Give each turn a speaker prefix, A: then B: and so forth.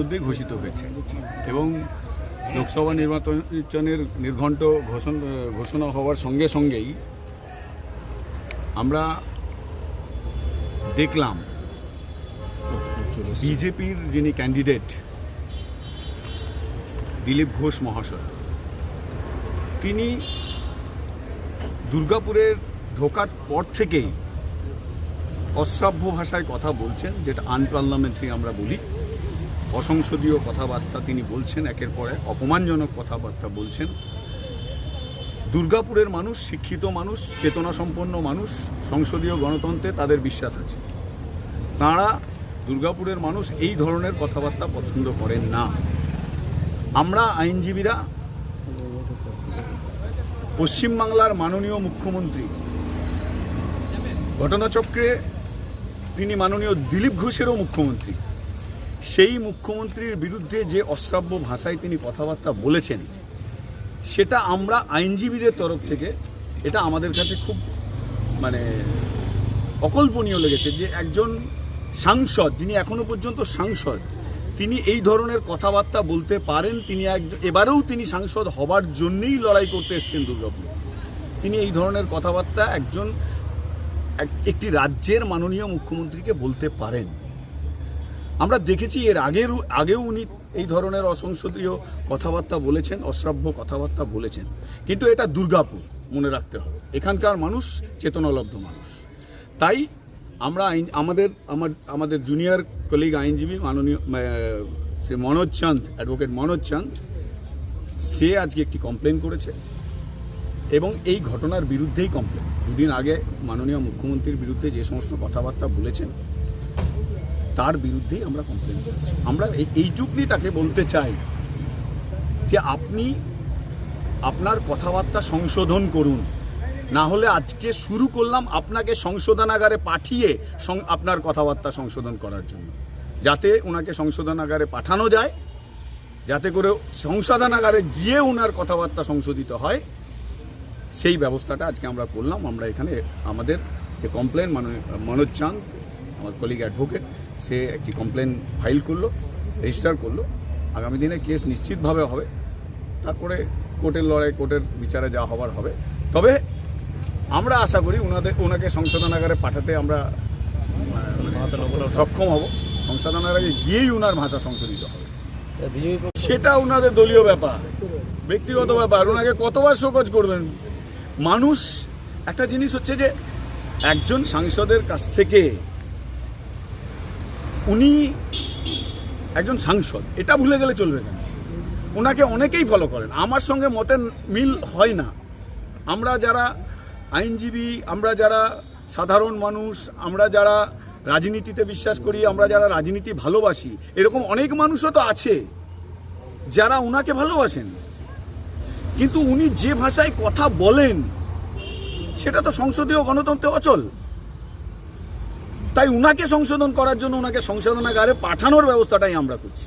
A: মধ্যেই ঘোষিত হয়েছে এবং লোকসভা নির্বাচনের নির্ঘণ্ট ঘোষণা হওয়ার সঙ্গে সঙ্গেই আমরা দেখলাম বিজেপির যিনি ক্যান্ডিডেট, দিলীপ ঘোষ মহাশয়, তিনি দুর্গাপুরের ঢোকার পর থেকেই অশ্রাব্য ভাষায় কথা বলছেন, যেটা আনপার্লামেন্টারি আমরা বলি। অসংসদীয় কথাবার্তা তিনি বলছেন, একের পরে অপমানজনক কথাবার্তা বলছেন। দুর্গাপুরের মানুষ, শিক্ষিত মানুষ চেতনা সম্পন্ন মানুষ, সংসদীয় গণতন্ত্রে তাদের বিশ্বাস আছে। তাঁরা দুর্গাপুরের মানুষ এই ধরনের কথাবার্তা পছন্দ করেন না। আমরা আইনজীবীরা, পশ্চিমবাংলার মাননীয় মুখ্যমন্ত্রী, ঘটনাচক্রে তিনি মাননীয় দিলীপ ঘোষেরও মুখ্যমন্ত্রী। সেই মুখ্যমন্ত্রীর বিরুদ্ধে যে অশ্রাব্য ভাষায় তিনি কথাবার্তা বলেছেন, সেটা আমরা আইনজীবীদের তরফ থেকে, এটা আমাদের কাছে খুব মানে অকল্পনীয় লেগেছে যে একজন সাংসদ, যিনি এখনও পর্যন্ত সাংসদ, তিনি এই ধরনের কথাবার্তা বলতে পারেন, তিনি একজন, এবারেও তিনি সাংসদ হবার জন্যেই লড়াই করতে এসেছেন দুর্গাপুর। তিনি এই ধরনের কথাবার্তা একজন, এক- একটি রাজ্যের মাননীয় মুখ্যমন্ত্রীকে বলতে পারেন। আমরা দেখেছি এর আগের আগেও উনি এই ধরনের অসংসদীয় কথাবার্তা বলেছেন, অশ্রাব্য কথাবার্তা বলেছেন। কিন্তু এটা দুর্গাপুর, মনে রাখতে হবে। এখানকার মানুষ চেতনালব্ধ মানুষ। তাই আমরা আইন, আমাদের, আমার, আমাদের জুনিয়র কলিগ আইনজীবী মাননীয় শ্রী মনোজ চাঁদ, অ্যাডভোকেট মনোজ চাঁদ, সে আজকে একটি কমপ্লেন করেছে এবং এই ঘটনার বিরুদ্ধেই কমপ্লেন দুদিন আগে মাননীয় মুখ্যমন্ত্রীর বিরুদ্ধে যে সমস্ত কথাবার্তা বলেছেন তার বিরুদ্ধেই আমরা কমপ্লেন করেছি। আমরা এই- এইটুকুনি তাকে বলতে চাই যে আপনি আপনার কথাবার্তা সংশোধন করুন। না হলে আজকে শুরু করলাম আপনাকে সংশোধনাগারে পাঠিয়ে আপনার কথাবার্তা সংশোধন করার জন্য। যাতে ওনাকে সংশোধনাগারে পাঠানো যায়, যাতে করে সংশোধনাগারে গিয়ে ওনার কথাবার্তা সংশোধিত হয়। সেই ব্যবস্থাটা আজকে আমরা করলাম। আমরা এখানে আমাদের যে কমপ্লেন মনোজ চাঁদ আমার কলিগ অ্যাডভোকেট সে একটি কমপ্লেন ফাইল করল রেজিস্টার করল। আগামী দিনে কেস নিশ্চিতভাবে হবে। তারপরে কোর্টের লড়াই, কোর্টের বিচারে যা হবার হবে। তবে আমরা আশা করি ওনাদের ওনাকে সংশোধনাগারে পাঠাতে আমরা সক্ষম হব। সংশোধনাগারে গিয়েই ওনার ভাষা সংশোধিত হবে। সেটা ওনাদের দলীয় ব্যাপার, ব্যক্তিগত ব্যাপার। ওনাকে কতবার শোকজ করবেন? মানুষ, একটা জিনিস হচ্ছে যে, একজন সাংসদের কাছ থেকে উনি একজন সাংসদ, এটা ভুলে গেলে চলবে কেন? ওনাকে অনেকেই ফলো করেন। আমার সঙ্গে মতের মিল হয় না। আমরা যারা আইনজীবী, আমরা যারা সাধারণ মানুষ, আমরা যারা রাজনীতিতে বিশ্বাস করি, আমরা যারা রাজনীতি ভালোবাসি, এরকম অনেক মানুষও তো আছে যারা ওনাকে ভালোবাসেন। কিন্তু উনি যে ভাষায় কথা বলেন, সেটা তো সংসদীয় গণতন্ত্রে অচল। তাই উনাকে সংশোধন করার জন্য ওনাকে সংশোধনাগারে পাঠানোর ব্যবস্থাটাই আমরা করছি।